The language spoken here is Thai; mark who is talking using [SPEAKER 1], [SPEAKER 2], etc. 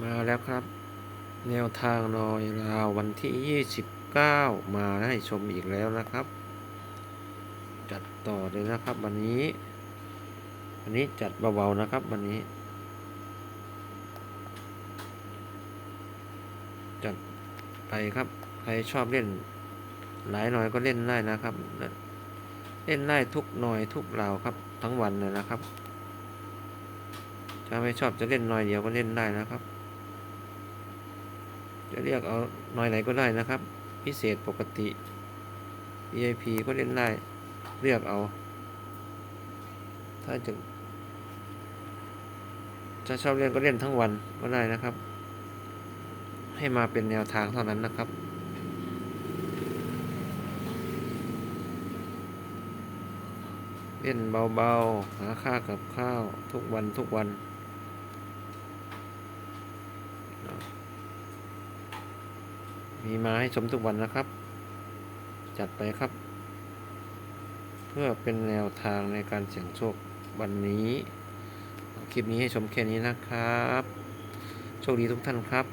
[SPEAKER 1] มาแล้วครับ แนวทางนอยลาววันที่ 29 มาให้ชมอีกแล้วนะครับ จัดต่อเลยนะครับ วันนี้วันนี้จัดเบาๆนะครับ วันนี้ จัดไปครับ ใครชอบเล่น หลายหน่อยก็เล่นได้นะครับ เล่นได้ทุกหน่อยทุกราวครับ ทั้งวันเลยนะครับถ้าไม่ชอบจะเล่นหน่อยเดียวก็เล่นได้นะครับ จะเรียกเอาหน่อยไหนก็ได้นะครับ พิเศษปกติ VIP ก็เล่นได้ เลือกเอา ถ้าจะถ้าชอบเล่นก็เล่นทั้งวันก็ได้นะครับ ให้มาเป็นแนวทางเท่านั้นนะครับเล่นเบาๆ หาค่ากับข้าวทุกวันทุกวัน มีมาให้ชมทุกวันนะครับ จัดไปครับ เพื่อเป็นแนวทางในการเสี่ยงโชควันนี้คลิปนี้ให้ชมแค่นี้นะครับ โชคดีทุกท่านครับ